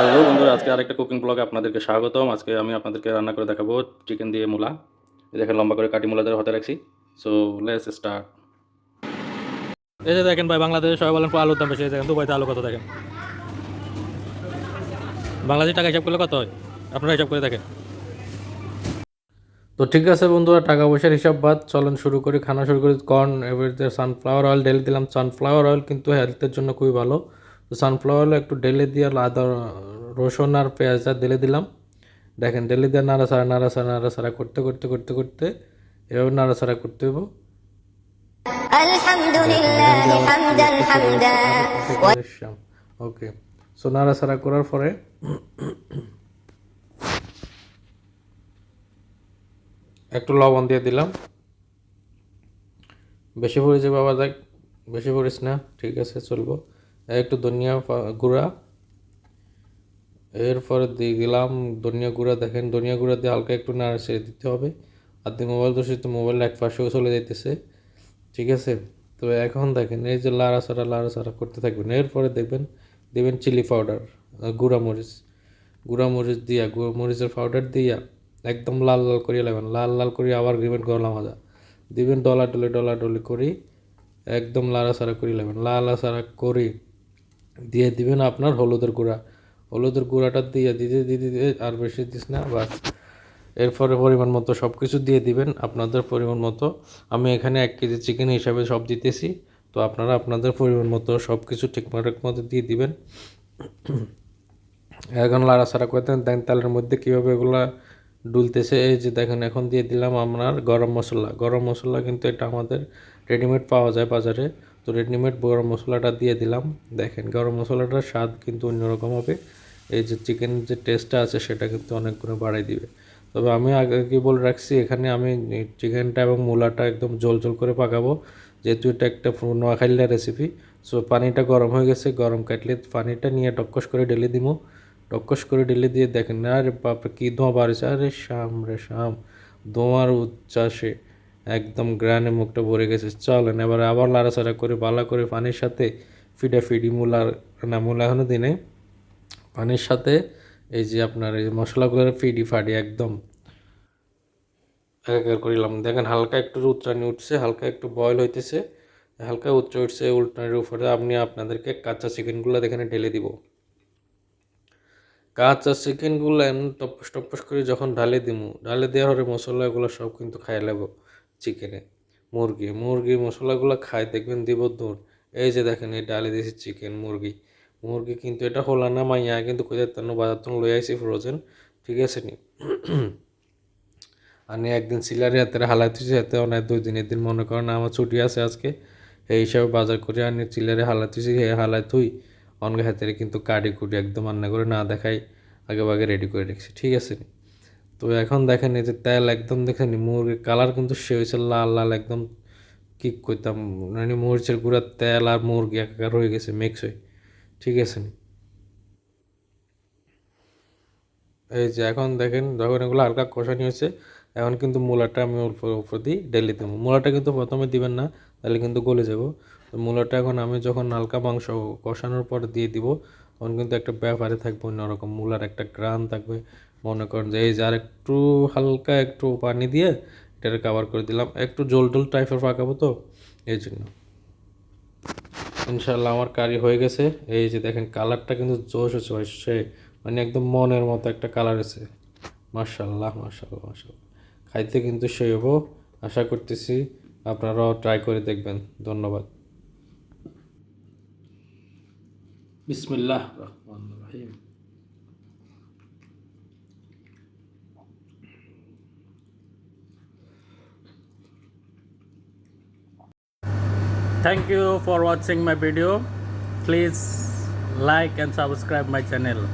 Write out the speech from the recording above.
Hello বন্ধুরা, আজকে আরেকটা কুকিং ব্লগে আপনাদেরকে স্বাগতম। আজকে আমি আপনাদেরকে রান্না করে দেখাবো চিকেন দিয়ে মূলা। দেখেন লম্বা করে কাটি মূলা হতে রাখছি। সো লেটস স্টার্ট এই যে দেখেন ভাই, বাংলাদেশে সবাই বলেন আলুর দাম বেশি দেখেন দুবাইতে আলু কত দেখেন? বাংলাদেশি টাকা হিসাব করলে কত হয়? আপনারা হিসাব করে দেখেন। তো ঠিক আছে বন্ধুরা, টাকা পয়সার হিসাব বাদ, চলেন শুরু করি, খানা শুরু করি। কর্ন এবারে সানফ্লাওয়ার অয়েল ঢেলে দিলাম। সানফ্লাওয়ার অয়েল কিন্তু হেলথের জন্য খুবই ভালো। তো সানফ্লাওয়ার অয়েল একটু ঢেলে দিয়ে আদা রসুন আর পেঁয়াজটা ঢেলে দিলাম। দেখেন ঢেলে দিয়ে নাড়াচাড়া নাড়াচাড়া নাড়াচাড়া করতে করতে করতে করতে এভাবে নাড়াচাড়া করতে হব ওকে সো নাড়াচাড়া করার পরে একটু লবণ দিয়ে দিলাম। বেশি পরিচয় বাবা দেখ বেশি পরিস না ঠিক আছে চলবো। একটু ধনিয়া গুঁড়া এরপরে দিলাম ধনিয়া গুঁড়া। দেখেন ধনিয়া গুঁড়া দিয়ে হালকা একটু নাড়া ছেড়ে দিতে হবে। আর দিয়ে মোবাইল তো তো মোবাইল এক পাশেও চলে যাইতেছে। ঠিক আছে? তো এখন দেখেন এই যে লাড়াচাড়া লাড়াচাড়া করতে থাকবেন। এরপরে দেখবেন দেবেন চিলি পাউডার গুঁড়া মরিচ। গুঁড়া মরিচ দিয়া, গুঁড়া মরিচের পাউডার দিয়া একদম লাল লাল করিয়ে লাগবেন। লাল লাল করে আবার দিবেন গলা মাজা। দিবেন ডলা ডলে, ডলা ডলি করি একদম লাড়াচাড়া করি লাগবেন। লাড়াচাড়া করি দিয়ে দিবেন আপনার হলুদের গুঁড়া। হলুদের গুঁড়াটা দিয়ে দিতে দিতে দিতে আর বেশি দিস না, বাস। এরপরে পরিমাণ মতো সব কিছু দিয়ে দিবেন, আপনাদের পরিমাণ মতো। আমি এখানে এক কেজি চিকেন হিসাবে সব দিতেছি, তো আপনারা আপনাদের পরিমাণ মতো সব কিছু ঠিকঠাক মতো দিয়ে দিবেন। এখন লাড়াচাড়া করতেন দেখেন তেলের মধ্যে কীভাবে এগুলা ডুলতেছে, এই যে দেখেন, এখন দিয়ে দিলাম আপনার গরম মশলা। গরম মশলা কিন্তু এটা আমাদের রেডিমেড পাওয়া যায় বাজারে। তো রেডিমেড গরম মশলাটা দিয়ে দিলাম। দেখেন, গরম মশলাটার স্বাদ কিন্তু অন্যরকম হবে। এই যে চিকেন যে টেস্টটা আছে, সেটা কিন্তু অনেক গুণে বাড়াই দিবে। তবে আমি আগে কি বলে রাখছি, এখানে আমি চিকেনটা এবং মূলাটা একদম জল জল করে পাকাবো। যেহেতু এটা একটা নোয়াখালীর রেসিপি সো পানিটা গরম হয়ে গেছে। গরম কাটলে পানিটা নিয়ে টক্কস করে ঢেলে দিব টক্কস করে ঢেলে দিয়ে দেখেন, আরে বাপরে, কী ধোঁয়া বাড়ছে। আরে শাম রে শাম ধোঁয়ার উচ্ছ্বাসে। একদম গ্রানে মুখটা ভরে গেছে। চলেন, এবার আবার লাড়াচাড়া করে বালা করে পানির সাথে। ফিডা ফিডি মূলার, না, মূলা এখনও দিনে। পানির সাথে এই যে আপনার এই মশলাগুলো ফিডি ফাডি একদম। একাকার করিলাম। দেখেন হালকা একটু উত্রানি উঠছে, হালকা একটু বয়ল হইতেছে। হালকা উচ্চ উঠছে উল্টানির উপরে। আপনি আপনাদেরকে কাঁচা চিকেনগুলো এখানে ঢেলে দিব। কাঁচা চিকেনগুলো টপস টপস করে যখন ঢালে দিমু, ঢালে দেওয়ার পরে মশলাগুলো সব কিন্তু খাই লাগবো। চিকেনে। মুরগি মুরগি মশলাগুলো খাই দেখবেন দিব দূর। এই যে দেখেন, এই ডালে দিয়েছি চিকেন, মুরগি। মুরগি কিন্তু এটা হলা না মাইয়া, কিন্তু কোথায় তেন বাজার তখন লই আইছি ফ্রোজেন ঠিক আছে নি? আমি একদিন সিলারি হাতে হালাই তুইছি, হাতে অনেক দুই দিনের দিন মনে করেন আমার ছুটি আছে আজকে। এই হিসাবে বাজার করে আনি চিলারে হালাই তুইছি হে হালাই তুই অনগে হাতে কিন্তু কাটি কুটি একদম রান্না করে না দেখাই, আগে আগে রেডি করে রেখেছি, ঠিক আছে নি? তো এখন দেখেন এই যে তেল একদম দেখেন মুরগির কালার কিন্তু সে হয়েছে লাল লাল একদম কি কইতাম মানে মরিচের গুঁড়া তেল আর মুরগি একাকার হয়ে গেছে মিক্স হয়ে। ঠিক আছে এই যে এখন দেখেন যখন এগুলো হালকা কষানি হয়েছে, এখন কিন্তু মূলাটা আমি উপর উপর দিই ডেলি দেবো। মূলাটা কিন্তু প্রথমে দিবেন না, তাহলে কিন্তু গলে যাব। তো মূলাটা এখন আমি যখন হালকা মাংস কষানোর পর দিয়ে দিব, তখন কিন্তু একটা ব্যাপারে থাকবে অন্যরকম, মূলার একটা গ্রান থাকবে। মনে করেন যে এই যে আর একটু হালকা একটু পানি দিয়ে এটাকে কাভার করে দিলাম। একটু জল টল টাইপের পাকাবো তো, এই জন্য। ইনশাল্লাহ আমার কারি হয়ে গেছে। এই যে দেখেন কালারটা কিন্তু জোশ হচ্ছে ভাই, সে মানে একদম মনের মতো একটা কালার আছে মার্শাল্লাহ মার্শাল্লাহ মার্শাল্লাহ খাইতে কিন্তু সেই হব। আশা করতেছি আপনারাও ট্রাই করে দেখবেন। ধন্যবাদ। বিসমিল্লাহ রহমান রহিম। Thank you for watching my video. Please like and subscribe my channel.